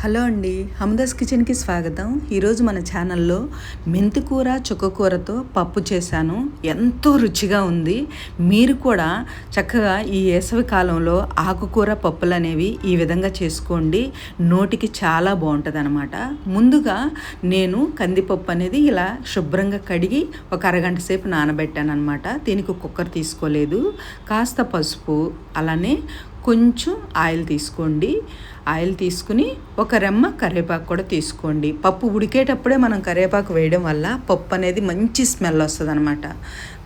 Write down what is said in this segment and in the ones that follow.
Hello అండి హమదాస్ కిచెన్కి స్వాగతం. ఈరోజు మన ఛానల్లో మెంతికూర చుక్కకూరతో పప్పు చేశాను. ఎంతో రుచిగా ఉంది. మీరు కూడా చక్కగా ఈ వేసవి కాలంలో ఆకుకూర పప్పులు అనేవి ఈ విధంగా చేసుకోండి. నోటికి చాలా బాగుంటుంది అనమాట ముందుగా నేను కందిపప్పు అనేది ఇలా శుభ్రంగా కడిగి ఒక అరగంట సేపు నానబెట్టాను అనమాట దీనికి కుక్కర్ తీసుకోలేదు. కాస్త పసుపు అలానే కొంచెం ఆయిల్ తీసుకోండి. ఆయిల్ తీసుకుని ఒక రెమ్మ కరివేపాకు కూడా తీసుకోండి. పప్పు ఉడికేటప్పుడే మనం కరివేపాకు వేయడం వల్ల పప్పు అనేది మంచి స్మెల్ వస్తుంది అనమాట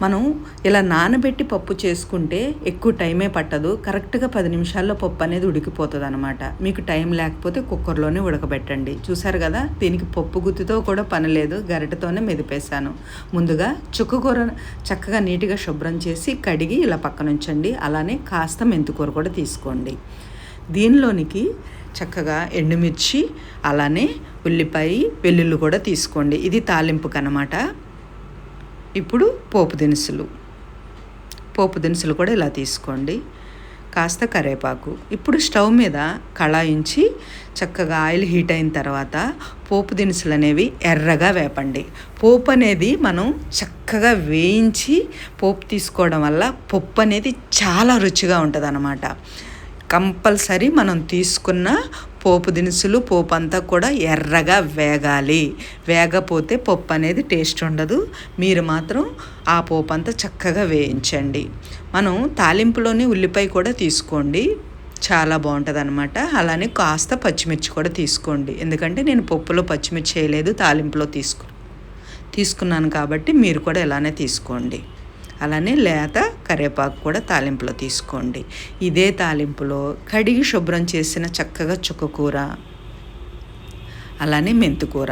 మనం ఇలా నానబెట్టి పప్పు చేసుకుంటే ఎక్కువ టైమే పట్టదు. కరెక్ట్గా పది నిమిషాల్లో పప్పు అనేది ఉడికిపోతుంది అనమాట మీకు టైం లేకపోతే కుక్కర్లోనే ఉడకబెట్టండి. చూసారు కదా? దీనికి పప్పు గుత్తితో కూడా పని లేదు. గరిటతోనే మెదిపేశాను. ముందుగా చుక్కకూర చక్కగా నీట్గా శుభ్రం చేసి కడిగి ఇలా పక్కన ఉంచండి అలానే కాస్త మెంతికూర కూడా తీసుకోండి. దీనిలోనికి చక్కగా ఎండుమిర్చి అలానే ఉల్లిపాయ వెల్లుల్లి కూడా తీసుకోండి. ఇది తాలింపుకి అనమాట ఇప్పుడు పోపు దినుసులు. పోపు దినుసులు కూడా ఇలా తీసుకోండి. కాస్త కరేపాకు. ఇప్పుడు స్టవ్ మీద కళాయించి చక్కగా ఆయిల్ హీట్ అయిన తర్వాత పోపు దినుసులు అనేవి ఎర్రగా వేపండి. పోపు అనేది మనం చక్కగా వేయించి పోపు తీసుకోవడం వల్ల పప్పు అనేది చాలా రుచిగా ఉంటుంది అన్నమాట కంపల్సరీ మనం తీసుకున్న పోపు దినుసులు పోపు అంతా కూడా ఎర్రగా వేగాలి. వేగపోతే పప్పు అనేది టేస్ట్ ఉండదు. మీరు మాత్రం ఆ పోపు అంతా చక్కగా వేయించండి. మనం తాలింపులోని ఉల్లిపాయ కూడా తీసుకోండి. చాలా బాగుంటుంది అనమాట అలానే కాస్త పచ్చిమిర్చి కూడా తీసుకోండి. ఎందుకంటే నేను పప్పులో పచ్చిమిర్చి చేయలేదు తాలింపులో తీసుకు తీసుకున్నాను కాబట్టి మీరు కూడా ఇలానే తీసుకోండి. అలానే లేత కరివేపాకు కూడా తాలింపులో తీసుకోండి. ఇదే తాలింపులో కడిగి శుభ్రం చేసిన చక్కగా చుక్కకూర అలానే మెంతుకూర.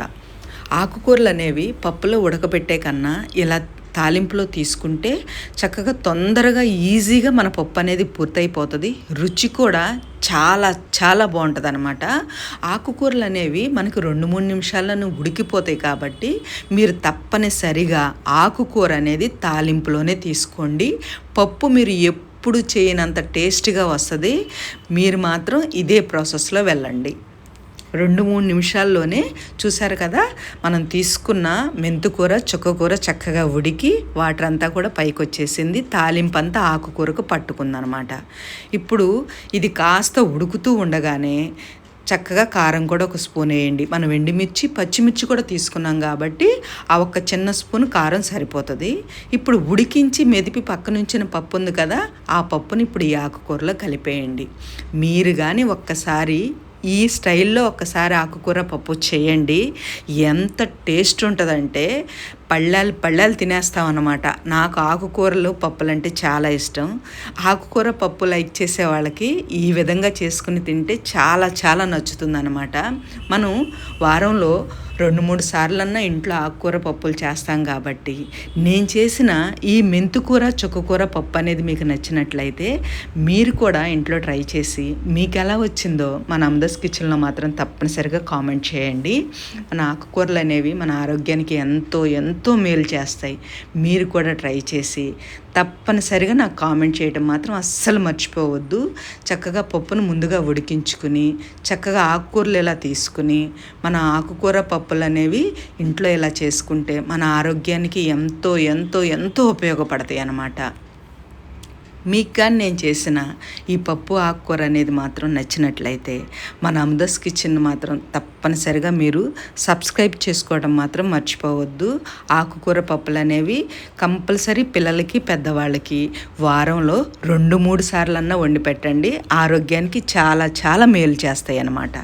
ఆకుకూరలు అనేవి పప్పులో ఉడకబెట్టే కన్నా ఇలా తాలింపులో తీసుకుంటే చక్కగా తొందరగా ఈజీగా మన పప్పు అనేది పూర్తయిపోతుంది. రుచి కూడా చాలా చాలా బాగుంటుంది అనమాట ఆకుకూరలు అనేవి మనకు రెండు మూడు నిమిషాలను ఉడికిపోతాయి కాబట్టి మీరు తప్పనిసరిగా ఆకుకూర అనేది తాలింపులోనే తీసుకోండి. పప్పు మీరు ఎప్పుడు చేయనంత టేస్ట్గా వస్తుంది. మీరు మాత్రం ఇదే ప్రాసెస్లో వెళ్ళండి. రెండు మూడు నిమిషాల్లోనే చూసారు కదా? మనం తీసుకున్న మెంతుకూర చుక్కకూర చక్కగా ఉడికి వాటర్ అంతా కూడా పైకి వచ్చేసింది తాలింపు అంతా ఆకుకూరకు పట్టుకుందనమాట. ఇప్పుడు ఇది కాస్త ఉడుకుతూ ఉండగానే చక్కగా కారం కూడా ఒక స్పూన్ వేయండి. మనం ఎండుమిర్చి పచ్చిమిర్చి కూడా తీసుకున్నాం కాబట్టి ఆ ఒక్క చిన్న స్పూన్ కారం సరిపోతుంది. ఇప్పుడు ఉడికించి మెదిపి పక్కనుంచిన పప్పు ఉంది కదా ఆ పప్పుని ఇప్పుడు ఈ ఆకుకూరలో కలిపేయండి. మీరు కానీ ఒక్కసారి ఈ స్టైల్లో ఒక్కసారి ఆకుకూర పప్పు చేయండి. ఎంత టేస్ట్ ఉంటుందంటే పళ్ళాలు పళ్ళాలు తినేస్తాం అన్నమాట నాకు ఆకుకూరలు పప్పులు అంటే చాలా ఇష్టం. ఆకుకూర పప్పు లైక్ చేసే వాళ్ళకి ఈ విధంగా చేసుకుని తింటే చాలా చాలా నచ్చుతుంది అనమాట మనం వారంలో రెండు మూడు సార్లన్నా ఇంట్లో ఆకుకూర పప్పులు చేస్తాం కాబట్టి నేను చేసిన ఈ మెంతుకూర చుక్కకూర పప్పు అనేది మీకు నచ్చినట్లయితే మీరు కూడా ఇంట్లో ట్రై చేసి మీకు ఎలా వచ్చిందో మన అమ్దస్ కిచెన్లో మాత్రం తప్పనిసరిగా కామెంట్ చేయండి. మన ఆకుకూరలు అనేవి మన ఆరోగ్యానికి ఎంతో ఎంతో మేలు చేస్తాయి. మీరు కూడా ట్రై చేసి తప్పనిసరిగా నాకు కామెంట్ చేయడం మాత్రం అస్సలు మర్చిపోవద్దు. చక్కగా పప్పును ముందుగా ఉడికించుకుని చక్కగా ఆకుకూరలు ఇలా తీసుకుని మన ఆకుకూర పప్పులు అనేవి ఇంట్లో ఇలా చేసుకుంటే మన ఆరోగ్యానికి ఎంతో ఎంతో ఎంతో ఉపయోగపడతాయి అన్నమాట మీకు కానీ నేను చేసిన ఈ పప్పు ఆకుకూర అనేది మాత్రం నచ్చినట్లయితే మన అమదస్ కిచెన్ మాత్రం తప్పనిసరిగా మీరు సబ్స్క్రైబ్ చేసుకోవడం మాత్రం మర్చిపోవద్దు. ఆకుకూర పప్పులు అనేవి కంపల్సరీ పిల్లలకి పెద్దవాళ్ళకి వారంలో రెండు మూడు సార్లన్నా వండి పెట్టండి. ఆరోగ్యానికి చాలా చాలా మేలు చేస్తాయి అన్నమాట